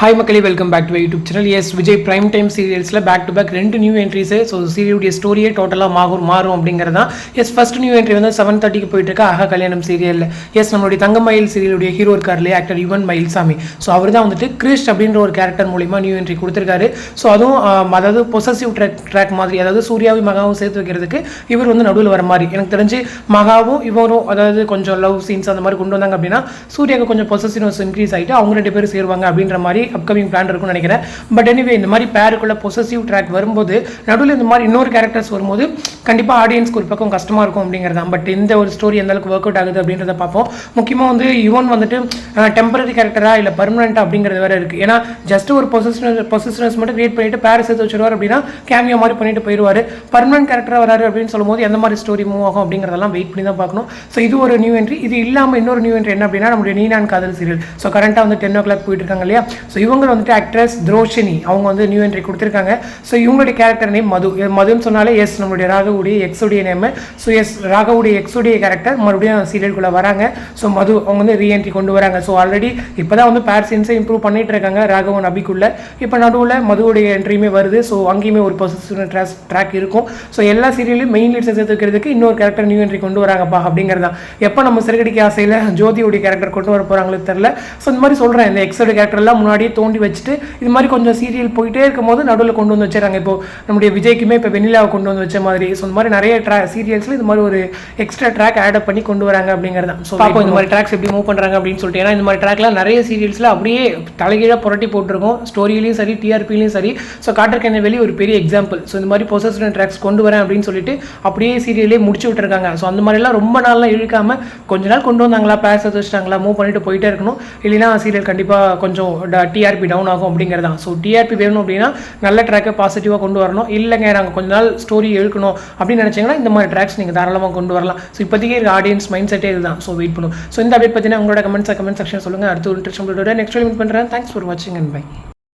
Hi மக்களே welcome back to YouTube channel yes Vijay prime time சீரியல்ஸில் back to back ரெண்டு new entries so சீரியலுடைய ஸ்டோரியே டோட்டலாக மாறும் மாறும் அப்படிங்கிறது எஸ் ஃபர்ஸ்ட் நியூ என்ட்ரி வந்து செவன் தேர்ட்டிக்கு போயிட்டு இருக்க. ஆஹா கல்யாணம் சீரியலில் எஸ் நம்மளுடைய தங்கமயில் சீரியலுடைய ஹீரோ இருக்கார் இல்லையா? ஆக்டர் யுவன் மயில்சாமி ஸோ அவர் தான் வந்துட்டு கிறிஷ் அப்படின்ற ஒரு கேரக்டர் மூலிமா நியூ என்ட்ரி கொடுத்துருக்காரு. ஸோ அதுவும் அதாவது பொசசிவ் ட்ராக் ட்ராக் மாதிரி அதாவது சூர்யாவும் மகாவும் சேர்த்து வைக்கிறதுக்கு இவர் வந்து நடுவில் வர மாதிரி. எனக்கு தெரிஞ்சு மகாவும் இவரும் அதாவது கொஞ்சம் லவ் சீன்ஸ் அந்த மாதிரி கொண்டு வந்தாங்க அப்படின்னா சூர்யாவுக்கு கொஞ்சம் பொசசிவ்னஸ் இன்க்ரீஸ் ஆகிட்டு அவங்க ரெண்டு பேரும் சேருவாங்க அப்படின்ற மாதிரி அப்கமிங் பிளான் இருக்கும்னு நினைக்கிறேன். பட் எனிவே இந்த மாதிரி பேருக்குள்ள பொசசிவ் ட்ராக் வரும்போது நடுவில் இந்த மாதிரி இன்னொரு கேரக்டர்ஸ் வரும்போது கண்டிப்பாக ஆடியன்ஸ்க்கு ஒரு பக்கம் கஷ்டமாக இருக்கும் அப்படிங்கிறது தான் பட் இந்த ஒரு ஸ்டோரி எந்த அளவுக்கு ஒர்க் அவுட் ஆகுது அப்படின்றத பார்ப்போம். முக்கியமாக வந்து யுவன் வந்துட்டு டெம்பரரி கேரக்டரா இல்லை பர்மனெண்ட்டாக அப்படிங்கிறது வேற இருக்குது ஏன்னா ஜஸ்ட் ஒரு பொசிஷனஸ் பொசிஷனஸ் மட்டும் கிரியேட் பண்ணிட்டு பேரை சேர்த்து வச்சிருவார் அப்படின்னா கேமியோ மாதிரி பண்ணிட்டு போயிடுவார் பர்மனன்ட் கேரக்டராக வராரு அப்படின்னு சொல்லும்போது எந்த மாதிரி ஸ்டோரி மூவ் ஆகும் அப்படிங்கிறதெல்லாம் வெயிட் பண்ணி தான் பார்க்கணும். ஸோ இது ஒரு நியூ என்ட்ரி இது இல்லாமல் இன்னொரு நியூ என்ட்ரி என்ன அப்படின்னா நம்மளுடைய நீனான் காதல் சீரியல் ஸோ கரண்ட்டாக வந்து டென் ஓ கிளாக் போயிட்டு இருக்காங்க இல்லையா? ஸோ இவங்க வந்துட்டு ஆக்ட்ரஸ் துரோஷினி அவங்க வந்து நியூ என்ட்ரி கொடுத்துருக்காங்க. ஸோ இவங்களுடைய கேரக்டர் நேம் மது. மதுன்னு சொன்னாலே எஸ் நம்மளுடைய ராகவுடைய எக்ஸுடைய நேம் ஸோ எஸ் ராகவுடைய எக்ஸுடைய கேரக்டர் மறுபடியும் சீரியலுக்குள்ளே வராங்க. ஸோ மது அவங்க வந்து ரீஎன்ட்ரி கொண்டு வராங்க. ஸோ ஆல்ரெடி இப்போ தான் வந்து பேர் சீன்ஸை இம்ப்ரூவ் பண்ணிட்டு இருக்காங்க ராகவன் அபிக்குள்ளே. இப்போ நடுவில் மதுவுடைய என்ட்ரியுமே வருது. ஸோ அங்கேயுமே ஒரு பொசிஷன் ட்ராஸ் ட்ராக் இருக்கும். ஸோ எல்லா சீரியலையும் மெயின் லீட்ஸை சேர்த்து வைக்கிறதுக்கு இன்னொரு கேரக்டர் நியூ என்ட்ரி கொண்டு வராங்கப்பா அப்படிங்கிறதா எப்போ நம்ம சிறுகடிக்க ஆசையில் ஜோதியுடைய கேரக்டர் கொண்டு வர போகிறாங்களோ தெரில ஸோ இந்த மாதிரி சொல்கிறேன் இந்த எக்ஸோட கேரக்டர்லாம் முன்னாடி முன்னாடியே தோண்டி வச்சுட்டு இது மாதிரி கொஞ்சம் சீரியல் போயிட்டே இருக்கும்போது நடுவில் கொண்டு வந்து வச்சுறாங்க இப்போ நம்முடைய விஜய்க்குமே இப்போ வெண்ணிலாவை கொண்டு வந்து வச்ச மாதிரி. ஸோ இந்த மாதிரி நிறைய ட்ரா சீரியல்ஸில் இது மாதிரி ஒரு எக்ஸ்ட்ரா ட்ராக் ஆட் பண்ணி கொண்டு வராங்க அப்படிங்கிறது. ஸோ பார்ப்போம் இந்த மாதிரி ட்ராக்ஸ் எப்படி மூவ் பண்ணுறாங்க அப்படின்னு சொல்லிட்டு. ஏன்னா இந்த மாதிரி ட்ராக்லாம் நிறைய சீரியல்ஸில் அப்படியே தலைகீழாக புரட்டி போட்டிருக்கோம். ஸ்டோரியிலையும் சரி டிஆர்பிலையும் சரி. ஸோ காட்டர் வெளி ஒரு பெரிய எக்ஸாம்பிள் ஸோ இந்த மாதிரி பொசஸ்டன் ட்ராக்ஸ் கொண்டு வரேன் அப்படின்னு சொல்லிட்டு அப்படியே சீரியலே முடிச்சு விட்டுருக்காங்க. ஸோ அந்த மாதிரிலாம் ரொம்ப நாள்லாம் இழுக்காம கொஞ்ச நாள் கொண்டு வந்தாங்களா? பேச வச்சுட்டாங்களா? மூவ் பண்ணிட்டு போயிட்டே இருக்கணும். இல்லைன்னா சீரியல் கண்டிப்பாக கொஞ்சம் டிஆர்பி டவுன் ஆகும் அப்படிங்கிறதான் ஸோ டிஆர்பி வேணும் அப்படின்னா நல்ல ட்ராக்கை பாசிட்டிவாக கொண்டு வரணும். இல்லைங்க நாங்கள் கொஞ்ச நாள் ஸ்டோரி எழுக்கணும் அப்படின்னு நினச்சிங்கன்னா இந்த மாதிரி ட்ராக்ஸ் நீங்கள் தாராளமாக கொண்டு வரலாம். ஸோ இப்போதைக்கு இருக்க ஆடியன்ஸ் மைண்ட் செட்டே இதுதான். ஸோ வெயிட் பண்ணும் ஸோ இந்த அப்டேட் பற்றினா உங்களோட கமெண்ட்ஸ் கமெண்ட் செக்ஷன் சொல்லுங்கள் அடுத்து ஒரு இன்ட்ரெஸ்ட் நெக்ஸ்ட் மீட் பண்ணுறேன் தேங்க்ஸ் ஃபார் வாட்சிங் அண்ட் பை